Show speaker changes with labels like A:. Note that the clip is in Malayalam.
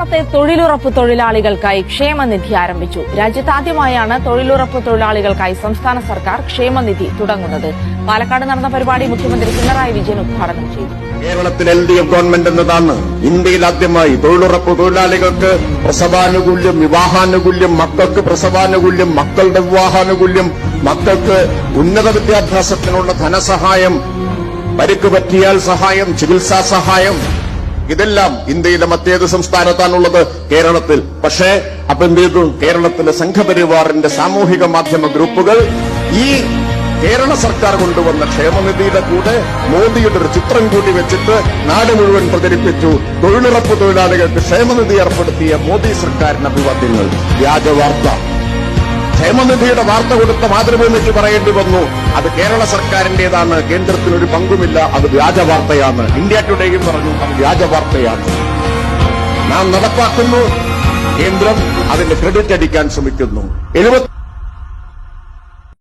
A: സംസ്ഥാനത്തെ തൊഴിലുറപ്പ് തൊഴിലാളികൾക്കായി ക്ഷേമനിധി ആരംഭിച്ചു. രാജ്യത്താദ്യമായാണ് തൊഴിലുറപ്പ് തൊഴിലാളികൾക്കായി സംസ്ഥാന സർക്കാർ ക്ഷേമനിധി തുടങ്ങുന്നത്. പാലക്കാട് നടന്ന പരിപാടി മുഖ്യമന്ത്രി പിണറായി വിജയൻ ഉദ്ഘാടനം ചെയ്തു.
B: കേരളത്തിൽ എൽ ഡി എഫ് ഗവൺമെന്റ് എന്നതാണ് ഇന്ത്യയിൽ ആദ്യമായി തൊഴിലുറപ്പ് തൊഴിലാളികൾക്ക് പ്രസവാനുകൂല്യം വിവാഹാനുകൂല്യം മക്കൾക്ക് പ്രസവാനുകൂല്യം മക്കളുടെ വിവാഹാനുകൂല്യം മക്കൾക്ക് ഉന്നത വിദ്യാഭ്യാസത്തിനുള്ള ധനസഹായം പരിക്ക് പറ്റിയാൽ സഹായം ചികിത്സാ സഹായം ഇതെല്ലാം ഇന്ത്യയിലെ മറ്റേത് സംസ്ഥാനത്താണുള്ളത് കേരളത്തിൽ. പക്ഷേ അപ്പൊ എന്ത് ചെയ്തു? കേരളത്തിലെ സംഘപരിവാറിന്റെ സാമൂഹിക മാധ്യമ ഗ്രൂപ്പുകൾ ഈ കേരള സർക്കാർ കൊണ്ടുവന്ന ക്ഷേമനിധിയുടെ കൂടെ മോദിയുടെ ഒരു ചിത്രം കൂടി വെച്ചിട്ട് നാട് മുഴുവൻ പ്രചരിപ്പിച്ചു. തൊഴിലുറപ്പ് തൊഴിലാളികൾക്ക് ക്ഷേമനിധി ഏർപ്പെടുത്തിയ മോദി സർക്കാരിന് അഭിവാദ്യങ്ങൾ. വ്യാജ വാർത്ത ക്ഷേമനിധിയുടെ വാർത്ത കൊടുത്ത മാതൃഭൂമിക്ക് പറയേണ്ടി വന്നു. അത് കേരള സർക്കാരിന്റേതാണ്. കേന്ദ്രത്തിനൊരു പങ്കുമില്ല. അത് വ്യാജ വാർത്തയാണ്. ഇന്ത്യ ടുഡേയും പറഞ്ഞു അത് വ്യാജ വാർത്തയാണ്. നാം നടപ്പാക്കുന്നു. കേന്ദ്രം അതിന്റെ ക്രെഡിറ്റ് അടിക്കാൻ ശ്രമിക്കുന്നു. എഴുപത്തി